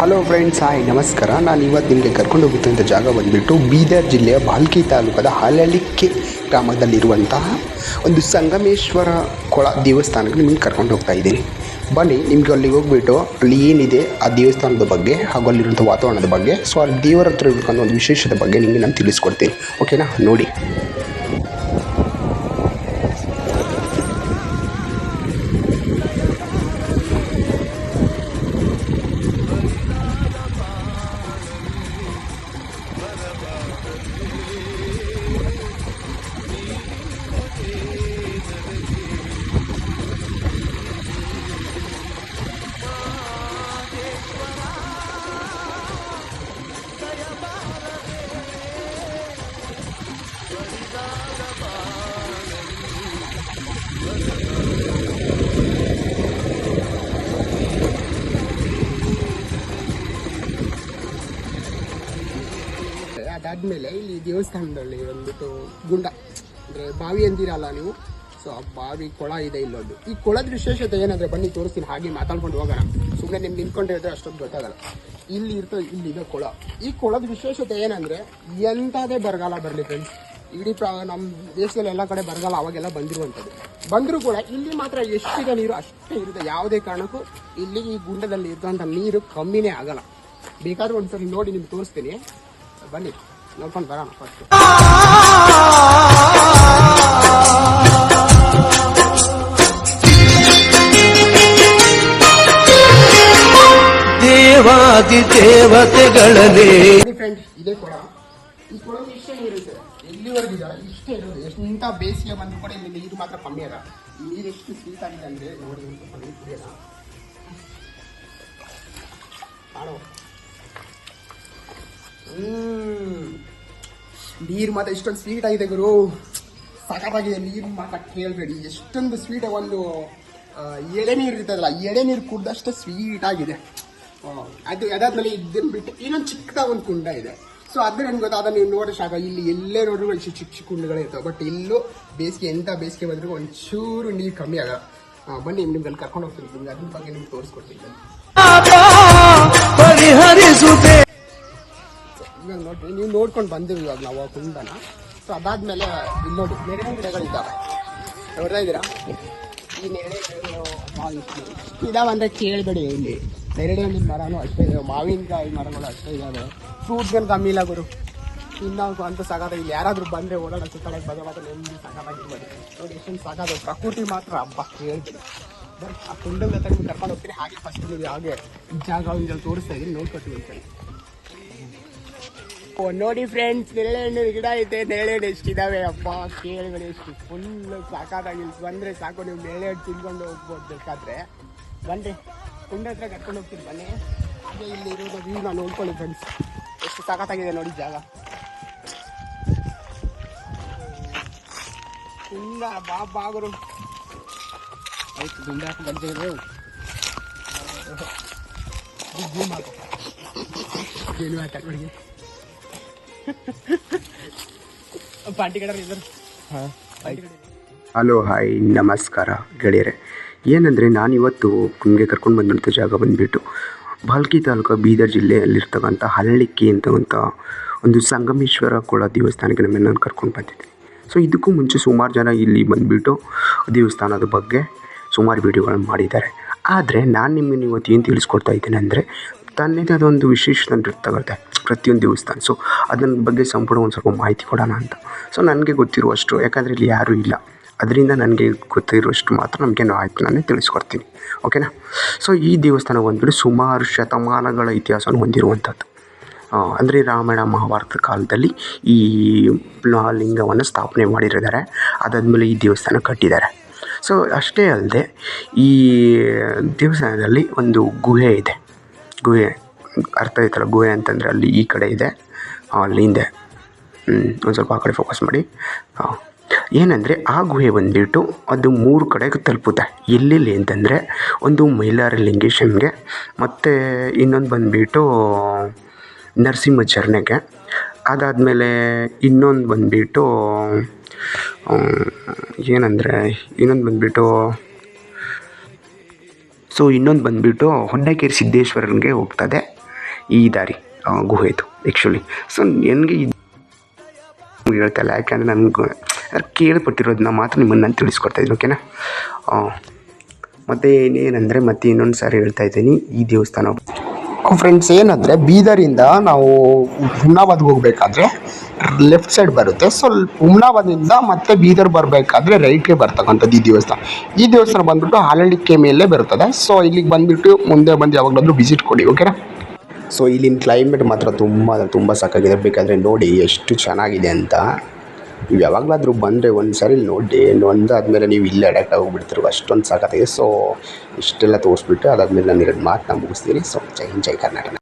Hello friends hi ನಮಸ್ಕಾರ. ನಾನು ಇವತ್ತು ನಿಮಗೆ ಕರ್ಕೊಂಡು ಹೋಗುತ್ತಿದ್ದ ಜಾಗ ಬಂದುಬಿಟ್ಟು ಬೀದರ್ ಜಿಲ್ಲೆಯ ಬಾಲ್ಕಿ ತಾಲೂಕದ ಹಾಲಳ್ಳಿಕ್ಕೆ ಗ್ರಾಮದಲ್ಲಿರುವಂತಹ ಒಂದು ಸಂಗಮೇಶ್ವರ ಕೊಳ ದೇವಸ್ಥಾನಕ್ಕೆ ನಿಮಗೆ ಕರ್ಕೊಂಡು ಹೋಗ್ತಾ ಇದ್ದೀನಿ. ಬನ್ನಿ, ನಿಮಗೆ ಅಲ್ಲಿಗೆ ಹೋಗ್ಬಿಟ್ಟು ಅಲ್ಲಿ ಏನಿದೆ, ಆ ದೇವಸ್ಥಾನದ ಬಗ್ಗೆ ಹಾಗೂ ಅಲ್ಲಿರುವಂಥ ವಾತಾವರಣದ ಬಗ್ಗೆ, ಸೊ ಅಲ್ಲಿ ದೇವರ ಹತ್ರ ಇರ್ಬೇಕಂತ ಒಂದು ವಿಶೇಷದ ಬಗ್ಗೆ ನಿಮಗೆ ನಾನು ತಿಳಿಸ್ಕೊಡ್ತೀನಿ. ಓಕೆನಾ ನೋಡಿ. ಅದಾದಮೇಲೆ ಇಲ್ಲಿ ದೇವಸ್ಥಾನದಲ್ಲಿ ಬಂದ್ಬಿಟ್ಟು ಗುಂಡ, ಅಂದರೆ ಬಾವಿ ಅಂದಿರಲ್ಲ ನೀವು? ಸೊ ಆ ಬಾವಿ ಕೊಳ ಇದೆ ಇಲ್ಲೊಂದು ಈ ಕೊಳದ ವಿಶೇಷತೆ ಏನಂದ್ರೆ ಬನ್ನಿ, ತೋರಿಸ್ತೀನಿ. ಹಾಗೆ ಮಾತಾಡ್ಕೊಂಡು ಹೋಗೋಣ. ಸುಮ್ಮನೆ ನಿಮ್ಗೆ ಹೇಳಿದ್ರೆ ಅಷ್ಟೊಂದು ಗೊತ್ತಾಗಲ್ಲ. ಇಲ್ಲಿ ಇರ್ತದೆ, ಇಲ್ಲಿದೆ ಕೊಳ. ಈ ಕೊಳದ ವಿಶೇಷತೆ ಏನಂದ್ರೆ ಎಂಥದೇ ಬರಗಾಲ ಬರಲಿ ಫ್ರೆಂಡ್ಸ್ ಇಡೀ ಪ್ರ ನಮ್ಮ ದೇಶದಲ್ಲಿ ಎಲ್ಲ ಕಡೆ ಬರಗಾಲ ಅವಾಗೆಲ್ಲ ಬಂದಿರುವಂಥದ್ದು. ಬಂದರೂ ಕೂಡ ಇಲ್ಲಿ ಮಾತ್ರ ಎಷ್ಟಿದೆ ನೀರು, ಅಷ್ಟೇ ಇರುತ್ತೆ. ಯಾವುದೇ ಕಾರಣಕ್ಕೂ ಇಲ್ಲಿ ಈ ಗುಂಡದಲ್ಲಿ ಇರುವಂಥ ನೀರು ಕಮ್ಮಿನೇ ಆಗಲ್ಲ. ಬೇಕಾದ್ರೆ ಒಂದ್ಸರಿ ನೋಡಿ ನಿಮ್ಗೆ ತೋರಿಸ್ತೀನಿ. ಬನ್ನಿ. ನೋಡ್ಕೊಂಡು ಬರೋಣ ಫಸ್ಟ್ ದೇವಾದಿ ದೇವತೆಗಳೇ ಫ್ರೆಂಡ್ ಇದೇ ಕೊಳ ಈ ಕೊಳ ಇಷ್ಟೇ ನೀರಿರುತ್ತೆ ಎಲ್ಲಿವರೆಗೂ ಇದೆ ಇಷ್ಟೇ ಇರೋದು. ಎಷ್ಟು ಇಂಥ ಬೇಸಿಗೆ ಬಂದರೂ ಕೂಡ ಇಲ್ಲಿ ನೀರು ಮಾತ್ರ ಕಮ್ಮಿ ಅದ ಈ ನೀರು ಎಷ್ಟು ಸ್ವೀಟ್ ಆಗಿದೆ ಅಂದರೆ ನೋಡಿ ಒಂದು ಸ್ವಲ್ಪ ನೀರು ಕುಡಿಯೋಣ. ಮಾಡು ಹ್ಮ್. ನೀರು ಮಾತ್ರ ಇಷ್ಟೊಂದು ಸ್ವೀಟ್ ಆಗಿದೆ ಗುರು. ಸಖತ್ತಾಗಿದೆ ನೀರು ಮಾತ್ರ ಕೇಳಬೇಡಿ. ಎಷ್ಟೊಂದು ಸ್ವೀಟ್ ಒಂದು ಎಳೆ ನೀರು ಇರ್ತದಲ್ಲ ಎಳೆನೀರು ಕುಡ್ದಷ್ಟು ಸ್ವೀಟ್ ಆಗಿದೆ. ಅದು ಅದಾದ್ಮೇಲೆ ಇದನ್ನ ಬಿಟ್ಟು ಇನ್ನೊಂದು ಚಿಕ್ಕದ ಒಂದು ಕುಂಡ ಇದೆ. ಸೊ ಅದ್ರ ನನ್ಗೆ ಗೊತ್ತಾದ, ನೀವು ನೋಡಿ ಸಾಕ ಇಲ್ಲಿ ಎಲ್ಲೇ ನೋಡಿದ್ರು ಚಿಕ್ಕ ಚಿಕ್ಕ ಕುಂಡಗಳೇ ಇರ್ತವೆ. ಬಟ್ ಇಲ್ಲೂ ಬೇಸಿಗೆ ಎಂಥ ಬೇಸಿಗೆ ಬಂದರೂ ಒಂಚೂರು ನೀರು ಕಮ್ಮಿ ಆಗಲ್ಲ. ಬನ್ನಿ ನಿಮ್ಗೆ ಅಲ್ಲಿ ಕರ್ಕೊಂಡು ಹೋಗ್ತೀನಿ. ನಿಮ್ಗೆ ಅದ್ರ ಬಗ್ಗೆ ನಿಮ್ಗೆ ತೋರಿಸ್ಕೊಡ್ತೀನಿ. ನೋಡ್ರಿ, ನೀವು ನೋಡ್ಕೊಂಡು ಬಂದಿವಿ ಇವಾಗ ನಾವು ಆ ಕುಂಡನ. ಸೊ ಅದಾದ್ಮೇಲೆ ಇಲ್ಲಿ ನೋಡಿ ನೆರೆ ಗಿಡಗಳಿದ್ದಾವೆ. ನೋಡ್ತಾ ಇದ್ದೀರಾ? ಈ ನೆರೆ ಗಿಡಗಳು ಅಂದ್ರೆ ಕೇಳ್ಬೇಡಿ ಇಲ್ಲಿ. ನೆರಳೆ ಹಣ್ಣಿನ ಮರನೂ ಅಷ್ಟೇ ಇದಾವೆ ಮಾವಿನಕಾಯಿ ಮರಗಳು ಅಷ್ಟೇ ಇದಾವೆ ಫ್ರೂಟ್ಸ್ಗಳು ಕಮ್ಮಿ ಇಲ್ಲ ಗುರು. ಇನ್ನೂ ಅಂತ ಸಾಕಾದ ಇಲ್ಲಿ ಯಾರಾದರೂ ಬಂದರೆ ಓಡಾಡೋ ಸುತ್ತಾಡಕ್ಕೆ ಬಂದ್ರೆ ಮಾತ್ರ ನೆಮ್ಮದಿ ನೋಡಿ. ಎಷ್ಟೊಂದು ಸಾಕಾದ ಪ್ರಕೃತಿ ಮಾತ್ರ. ಹಬ್ಬ ಕೇಳ್ತೀನಿ ಬಟ್ ಆ ಕುಂಡದ ನಿಮ್ಗೆ ಕರ್ಕೊಂಡು ಹೋಗ್ತೀನಿ. ಹಾಗೆ ಫಸ್ಟ್ ನೀವು ಹಾಗೆ ಜಾಗ ತೋರಿಸ್ತಾ ಇದ್ದೀನಿ ನೋಡ್ಕೊಟ್ಟು ಅಂತ ಹೇಳಿ. ಓ ನೋಡಿ ಫ್ರೆಂಡ್ಸ್ ನೆರಳೆ ಹಣ್ಣು ಗಿಡ ಐತೆ ನೆರಳೆ ಹಣ್ಣು ಎಷ್ಟಿದಾವೆ ಅಪ್ಪ ಕೇಳಿಗಳು ಎಷ್ಟು ಫುಲ್ ಸಾಕಾಗಿಲ್ಲ ಬಂದರೆ ಬಂದ್ರೆ ಸಾಕು, ನೀವು ನೆರಳೆ ಹಣ್ಣು ತಿನ್ಕೊಂಡು ಹೋಗ್ಬೋದು ಬೇಕಾದ್ರೆ. ಬನ್ರಿ, ಕುಂಡ ಹತ್ರ ಕರ್ಕೊಂಡು ಹೋಗ್ತೀನಿ, ಬನ್ನಿ. ಹಾಗೆ ಇಲ್ಲಿ ಇರೋದು ವ್ಯೂ ನಾನು ನೋಡ್ಕೊಳ್ಳಿ ಫ್ರೆಂಡ್ಸ್ ಎಷ್ಟು ಸಾಕಾಗಿದೆ ನೋಡಿ ಜಾಗ. ತುಂಬ ಬಾ ಬಾಗರು ಆಯ್ತು, ಗುಂಡ ಹಾಕಿ ಹಾಕು. ಏನು ಮಾತಾಡ್ಬಿಡಿ ಹಲೋ ಹಾಯ್ ನಮಸ್ಕಾರ ಗೆಳೆಯರೆ. ಏನಂದರೆ ನಾನಿವತ್ತು ನಿಮಗೆ ಕರ್ಕೊಂಡು ಬಂದಂಥ ಜಾಗ ಬಂದುಬಿಟ್ಟು ಬಾಲ್ಕಿ ತಾಲೂಕು ಬೀದರ್ ಜಿಲ್ಲೆಯಲ್ಲಿರ್ತಕ್ಕಂಥ ಹಳ್ಳಿಕ್ಕಿ ಅಂತಕ್ಕಂಥ ಒಂದು ಸಂಗಮೇಶ್ವರ ಕೊಳ ದೇವಸ್ಥಾನಕ್ಕೆ ನಮ್ಮನ್ನು ನಾನು ಕರ್ಕೊಂಡು ಬಂದಿದ್ದೀನಿ. ಸೊ ಇದಕ್ಕೂ ಮುಂಚೆ ಸುಮಾರು ಜನ ಇಲ್ಲಿ ಬಂದುಬಿಟ್ಟು ದೇವಸ್ಥಾನದ ಬಗ್ಗೆ ಸುಮಾರು ವೀಡಿಯೋಗಳನ್ನು ಮಾಡಿದ್ದಾರೆ. ಆದರೆ ನಾನು ನಿಮಗೆ ಇವತ್ತು ಏನು ತಿಳಿಸ್ಕೊಡ್ತಾ ಇದ್ದೇನೆ ಅಂದರೆ ತನ್ನದೇ ಅದೊಂದು ವಿಶೇಷ ಇರ್ತಗುತ್ತೆ ಪ್ರತಿಯೊಂದು ದೇವಸ್ಥಾನ. ಸೊ ಅದನ್ನ ಬಗ್ಗೆ ಸಂಪೂರ್ಣ ಒಂದು ಸ್ವಲ್ಪ ಮಾಹಿತಿ ಕೊಡೋಣ ಅಂತ. ಸೊ ನನಗೆ ಗೊತ್ತಿರುವಷ್ಟು, ಯಾಕಂದರೆ ಇಲ್ಲಿ ಯಾರೂ ಇಲ್ಲ. ಅದರಿಂದ ನನಗೆ ಗೊತ್ತಿರುವಷ್ಟು ಮಾತ್ರ ನಮಗೇನು ಆಯ್ತು, ನಾನೇ ತಿಳಿಸ್ಕೊಡ್ತೀನಿ. ಓಕೆನಾ ಸೊ ಈ ದೇವಸ್ಥಾನ ಬಂದ್ಬಿಟ್ಟು ಸುಮಾರು ಶತಮಾನಗಳ ಇತಿಹಾಸವನ್ನು ಹೊಂದಿರುವಂಥದ್ದು. ಅಂದರೆ ರಾಮಾಯಣ ಮಹಾಭಾರತ ಕಾಲದಲ್ಲಿ ಈ ಲಿಂಗವನ್ನು ಸ್ಥಾಪನೆ ಮಾಡಿರಿದ್ದಾರೆ ಅದಾದಮೇಲೆ ಈ ದೇವಸ್ಥಾನ ಕಟ್ಟಿದ್ದಾರೆ ಸೊ ಅಷ್ಟೇ ಅಲ್ಲದೆ ಈ ದೇವಸ್ಥಾನದಲ್ಲಿ ಒಂದು ಗುಹೆ ಇದೆ. ಗುಹೆ ಅರ್ಥ ಆಯ್ತಲ್ಲ? ಗುಹೆ ಅಂತಂದರೆ ಅಲ್ಲಿ ಈ ಕಡೆ ಇದೆ. ಅಲ್ಲಿ ಹಿಂದೆ. ಒಂದು ಸ್ವಲ್ಪ ಆ ಕಡೆ ಫೋಕಸ್ ಮಾಡಿ. ಏನಂದರೆ ಆ ಗುಹೆ ಬಂದುಬಿಟ್ಟು ಅದು ಮೂರು ಕಡೆಗೆ ತಲುಪುತ್ತೆ. ಎಲ್ಲೆಲ್ಲಿ ಅಂತಂದರೆ ಒಂದು ಮೈಲಾರ ಲಿಂಗೇಶನ್ಗೆ ಮತ್ತು ಇನ್ನೊಂದು ಬಂದುಬಿಟ್ಟು ನರಸಿಂಹ ಝರ್ನೆಗೆ ಅದಾದಮೇಲೆ ಇನ್ನೊಂದು ಬಂದುಬಿಟ್ಟು ಏನಂದರೆ ಇನ್ನೊಂದು ಬಂದುಬಿಟ್ಟು ಸೊ ಇನ್ನೊಂದು ಬಂದುಬಿಟ್ಟು ಹೊನ್ನಕೇರಿ ಸಿದ್ದೇಶ್ವರನಿಗೆ ಹೋಗ್ತದೆ. ಈ ದಾರಿ ಗುಹೆ ಇದು ಆ್ಯಕ್ಚುಲಿ ಸೊ ನನಗೆ ಇದು ಹೇಳ್ತಾಯಿಲ್ಲ ಯಾಕೆಂದರೆ ನನಗೆ ಕೇಳ್ಪಟ್ಟಿರೋದನ್ನ ಮಾತ್ರ ನಿಮ್ಮನ್ನು ನಾನು ತಿಳಿಸ್ಕೊಡ್ತಾ ಇದ್ದೀನಿ ಓಕೆನಾ ಮತ್ತು ಏನೇನಂದರೆ ಮತ್ತೆ ಇನ್ನೊಂದು ಸಾರಿ ಹೇಳ್ತಾ ಇದ್ದೀನಿ, ಈ ದೇವಸ್ಥಾನ. ಫ್ರೆಂಡ್ಸ್ ಏನಂದರೆ ಬೀದರಿಂದ ನಾವು ಹುಮ್ನಾಬಾದ್ಗೆ ಹೋಗಬೇಕಾದ್ರೆ ಲೆಫ್ಟ್ ಸೈಡ್ ಬರುತ್ತೆ. ಸೊ ಹುಮ್ನಾಬಾದಿಂದ ಮತ್ತೆ ಬೀದರ್ ಬರಬೇಕಾದ್ರೆ ರೈಟ್ಗೆ ಬರ್ತಕ್ಕಂಥದ್ದು ಈ ದೇವಸ್ಥಾನ. ಈ ದೇವಸ್ಥಾನ ಬಂದ್ಬಿಟ್ಟು ಹಾಲಳ್ಳಿಕೆ ಮೇಲೆ ಬರ್ತದೆ ಸೊ ಇಲ್ಲಿಗೆ ಬಂದುಬಿಟ್ಟು ಮುಂದೆ ಬಂದು ಯಾವಾಗಲಾದರೂ ವಿಸಿಟ್ ಕೊಡಿ ಓಕೆನಾ ಸೊ ಇಲ್ಲಿನ ಕ್ಲೈಮೇಟ್ ಮಾತ್ರ ತುಂಬ ತುಂಬ ಸಾಕಾಗಿದೆ ಬೇಕಾದರೆ ನೋಡಿ ಎಷ್ಟು ಚೆನ್ನಾಗಿದೆ ಅಂತ. ನೀವು ಯಾವಾಗಲಾದರೂ ಬಂದರೆ ಒಂದು ಸಾರಿ ನೋಡಿ ಒಂದಾದಮೇಲೆ ನೀವು ಇಲ್ಲೇ ಅಡ್ಯಾಕ್ಟ್ ಆಗೋಗ್ಬಿಡ್ತೀರ ಅಷ್ಟೊಂದು ಸಾಕಾಗಿದೆ ಸೊ ಇಷ್ಟೆಲ್ಲ ತೋರಿಸ್ಬಿಟ್ಟು ಅದಾದಮೇಲೆ ನಾನು ಎರಡು ಮಾತನ್ನ ಮುಗಿಸ್ತೀನಿ. ಸೊ ಜೈ ಹಿಂದ್, ಜೈ ಕರ್ನಾಟಕ.